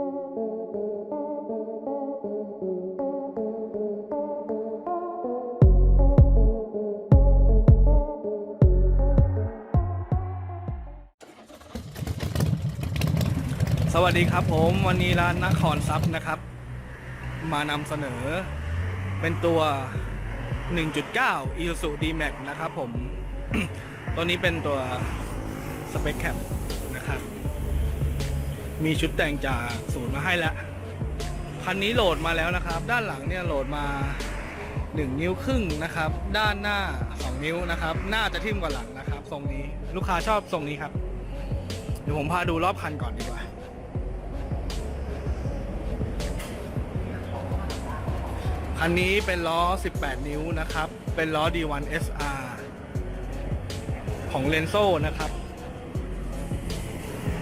สวัสดีครับผมวันนี้ร้านนครซับนะครับ มานำเสนอเป็นตัว 1.9 Isuzu D-Max นะครับผม ตัวนี้เป็นตัวสเปคแคปนะครับ มีชุดแต่งจากศูนย์มาให้แล้ว คันนี้โหลดมาแล้วนะครับ ด้านหลังเนี่ยโหลดมา 1 นิ้วครึ่งนะครับ ด้านหน้า 2 นิ้วนะครับ หน้าจะทิ่มกว่าหลังนะครับทรงนี้ลูกค้าชอบทรงนี้ครับ เดี๋ยวผมพาดูรอบคันก่อนดีกว่าคันนี้เป็นล้อ 18 นิ้วนะครับ เป็นล้อ D1 SR ของเลนโซนะครับ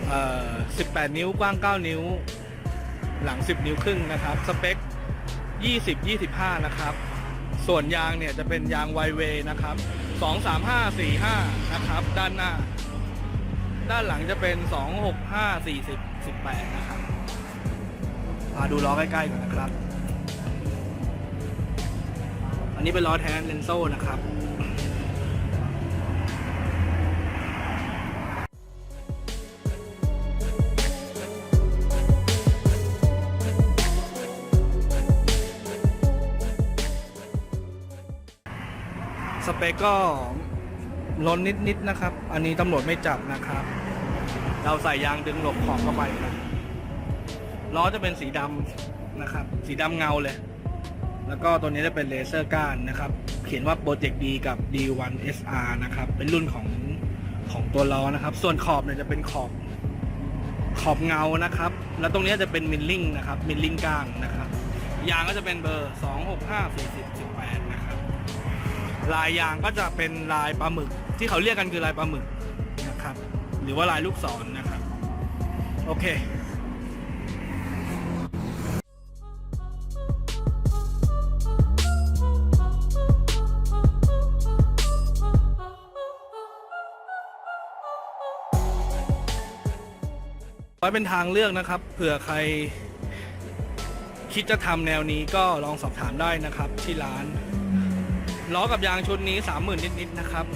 เอ่อ18 นิ้วกว้าง 9 นิ้ว หลัง 10 นิ้วครึ่งนะครับ สเปค 20 25 นะครับ ส่วนยางเนี่ยจะเป็นยางไวเวนะครับ 2 3 5 4 5 นะครับ ด้านหน้า ด้านหลังจะเป็น 2 6 5 40 18 นะครับมาดูล้อใกล้ๆก่อนนะครับ อันนี้เป็นล้อแท้เลนโซ่นะครับ สเปคก็ล้นนิดๆนะครับ อันนี้ตำรวจไม่จับนะครับ เราใส่ยางดึงหลบขอบเข้าไปนะล้อจะเป็นสีดำนะครับ สีดำเงาเลย แล้วก็ตัวนี้จะเป็นเลเซอร์ก้านนะครับ เขียนว่า Project D กับ D1 SR นะครับ เป็นรุ่นของของตัวล้อนะครับ ส่วนขอบเนี่ยจะเป็นขอบขอบเงานะครับ แล้วตรงนี้จะเป็นมิลลิ่งนะครับ มิลลิ่งก้างนะครับ ยางก็จะเป็นเบอร์ 2 6 5 4 0 18นะครับ ลายยางก็จะเป็นลายปลาหมึก ที่เขาเรียกกันคือลายปลาหมึกนะครับ หรือว่าลายลูกศรนนะครับ โอเคไว้เป็นทางเลือกนะครับ เผื่อใครคิดจะทำแนวนี้ก็ลองสอบถามได้นะครับที่ร้าน ล้อกับยางชุดนี้ 30,000 นิด ๆ นะครับ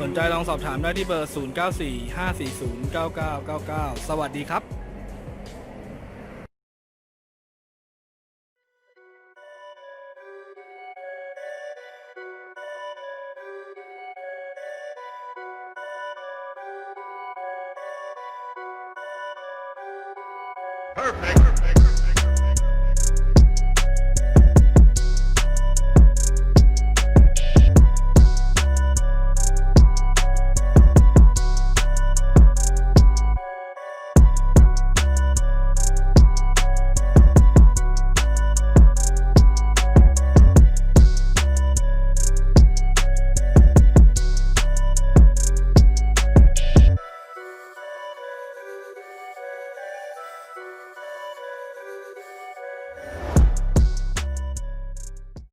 สนใจลองสอบถามได้ที่เบอร์ 0945409999 สวัสดีครับ Perfect. Perfect.